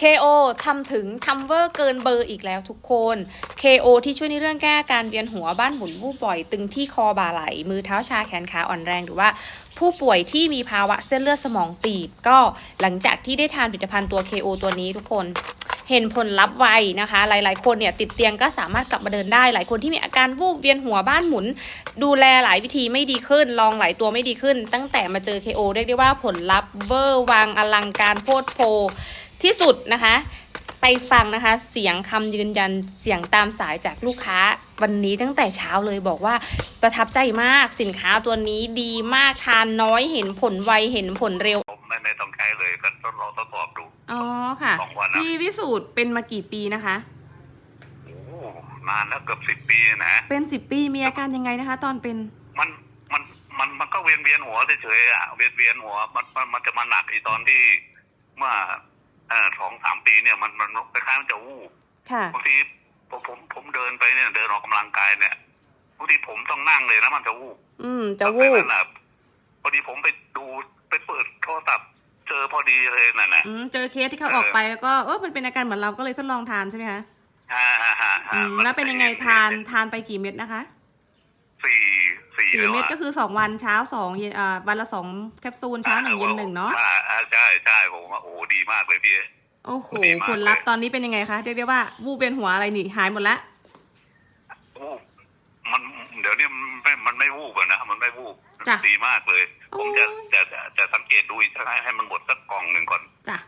KO ทำถึงทำเวอร์เกินเบอร์อีกแล้วทุกคน KO ที่ช่วยในเรื่องแก้อาการเวียนหัวบ้านหมุนวูบบ่อย ตึงที่คอบ่าไหล มือเท้าชาแขนขาอ่อนแรงหรือว่า ผู้ป่วยที่มีภาวะเส้นเลือดสมองตีบ ก็หลังจากที่ได้ทานผลิตภัณฑ์ตัว KO ตัวนี้ทุกคนเห็นผลลัพธ์ไวนะคะ หลาย ๆ คนเนี่ยติดเตียงก็สามารถกลับมาเดินได้ หลายคนที่มีอาการวูบเวียนหัวบ้านหมุน ดูแลหลายวิธีไม่ดีขึ้น ลองหลายตัวไม่ดีขึ้น ตั้งแต่มาเจอ KO เรียกได้ว่าผลลัพธ์เวอร์วังอลังการโพดโพ ที่สุดนะคะ ไปฟังนะคะ เสียงคำยืนยันเสียงตามสายจากลูกค้าวันนี้ตั้งแต่เช้าเลยบอกว่าประทับใจมากสินค้าตัวนี้ดีมากทานน้อยเห็นผลไวเห็นผลเร็วผมไม่ไม่ต้องใช้เลยก็ทดลองทดสอบดู อ๋อค่ะ สองวันนะ พี่วิสูตรเป็นมากี่ปีนะคะ โอ้นานแล้วเกือบสิบปีนะ เป็นสิบปีมีอาการยังไงนะคะ ตอนเป็น มันมันมันมันก็เวียนเวียนหัวเฉยๆอะเวียนเวียนหัวมันมันมันจะมาหนักอีตอนที่เมื่อเอ่อสองสามปีเนี่ยมันมันคล้ายๆมันจะวูบค่ะ บางทีผมผมผมเดินไปเนี่ยเดินออกกำลังกายเนี่ยบางทีผมต้องนั่งเลยนะมันจะวูบอืม จะวูบตั้งแต่นั้นน่ะพอดีผมไปดูไปเปิดโทรศัพท์เจอพอดีเลยน่ะนะอืมเจอเคสที่เขาออกไปแล้วก็เออมันเป็นอาการเหมือนเราก็เลยทดลองทานใช่ไหมคะฮ่าฮ่าฮ่าอืฮ่ามแล้วเป็นยังไงทานทานไปกี่เม็ดนะคะสี่ สี่สี่แล้วเม็ดอะก็คือสองวันเช้าสองเย็นอ่าวันละสองแคปซูลเช้าหนึ่งเย็นหนึ่งเนาะอ่อ่ใช่ใช่ผมว่าโอ้ดีมากเลยพี่ โอ้โหดีมากผลลัพธ์เลยตอนนี้เป็นยังไงคะเรียกได้ว่าวูบเวียนหัวอะไรนี่หายหมดละวูบมันเดี๋ยวนี้มันไม่มันไม่วูบอะนะมันไม่วูบจ้ะดีมากเลย ผมจะโอ้ยจะจะจะสังเกตดูอีกสักให้ให้มันหมดสักกล่องหนึ่งก่อนจ้ะ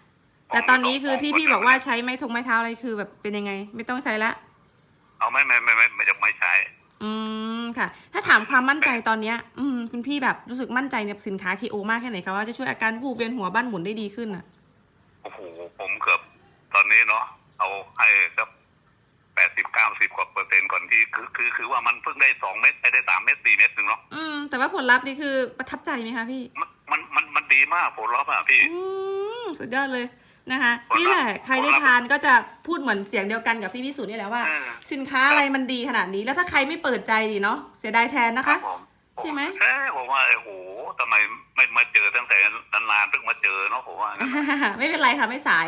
กล่แต่งตอนนี้คือที่สงพี่ล่งบอกว่าใช้ไม้ทงไม้เท้าอะไรคือแบบเป็นยังไง ไม่ต้องใช้ละเอาไม่ไม่ไม่ไม่ไม่จะไม่ใช้ อืม ค่ะ ถ้าถามความมั่นใจตอนเนี้ยอืมคุณพี่แบบรู้สึกมั่นใจในสินค้า KO มากแค่ไหนคะว่าจะช่วยอาการวูบเวียนหัวบ้านหมุนได้ดีขึ้นอะโอ้โหผมเกือบตอนนี้เนาะเอาให้สักแปดสิบเก้าสิบกว่าเปอร์เซ็นต์ก่อนที่คือคือคือว่ามันเพิ่งได้สองเม็ดได้สามเม็ดสี่เม็ดหนึ่งเนาะอืมแต่ว่าผลลัพธ์นี่คือประทับใจไหมคะพี่ มันมันมันมันดีมากผลลัพธ์อะพี่ อืมสุดยอดเลย นะคะผลลัพธ์นี่แหละใครได้ผลลัพธ์ทานก็จะพูดเหมือนเสียงเดียวกันกับพี่วิสุทธ์นี่แหละว่าเออสินค้าอะไรมันดีขนาดนี้แล้วถ้าใครไม่เปิดใจดีเนาะเสียดายแทนนะครัคะบผมใช่ไหมใช่ผมว่าโอ้โหทำไมไม่มาเจอตั้งแต่นานๆเพิ่งมาเจอเนาะผมว่างั้นไม่เป็นไรค่ะไม่สาย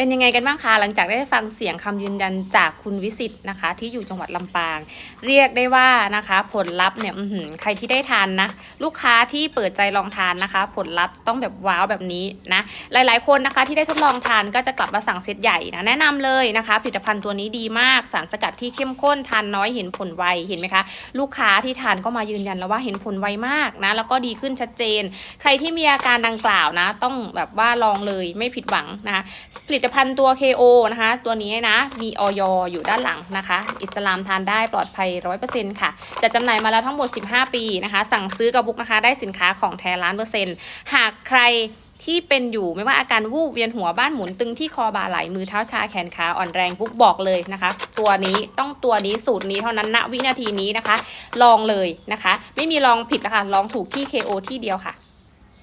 เป็นยังไงกันบ้างคะหลังจากได้ฟังเสียงคำยืนยันจากคุณวิสิตนะคะ ที่อยู่จังหวัดลำปาง เรียกได้ว่านะคะ ผลลัพธ์เนี่ยใครที่ได้ทานนะ ลูกค้าที่เปิดใจลองทานนะคะ ผลลัพธ์ต้องแบบว้าวแบบนี้นะหลาย ๆ คนนะคะที่ได้ทดลองทานก็จะกลับมาสั่งเซตใหญ่นะแนะนำเลยนะคะ ผลิตภัณฑ์ตัวนี้ดีมากสารสกัดที่เข้มข้นทานน้อยเห็นผลไวเห็นไหมคะลูกค้าที่ทานก็มายืนยันแล้วว่าเห็นผลไวมากนะแล้วก็ดีขึ้นชัดเจน ใครที่มีอาการดังกล่าวนะ ต้องแบบว่าลองเลยไม่ผิดหวังนะคะผลิตตภัณฑ์ตัว KO นะคะ ตัวนี้นะ มีออยอยู่ด้านหลังนะคะ อิสลามทานได้ปลอดภัย 100%ค่ะ จะจำหน่ายมาแล้วทั้งหมด 15 ปีนะคะ สั่งซื้อกับบุ๊กนะคะ ได้สินค้าของแท้ล้านเปอร์เซ็นต์หากใครที่เป็นอยู่ไม่ว่าอาการวูบเวียนหัวบ้านหมุนตึงที่คอบ่าไหลมือเท้าชาแขนขาอ่อนแรงปุ๊บบอกเลยนะคะ ตัวนี้ต้องตัวนี้สูตรนี้เท่านั้นณวินาทีนี้นะคะ ลองเลยนะคะ ไม่มีลองผิดนะคะลองถูกที่ KO ที่เดียวค่ะ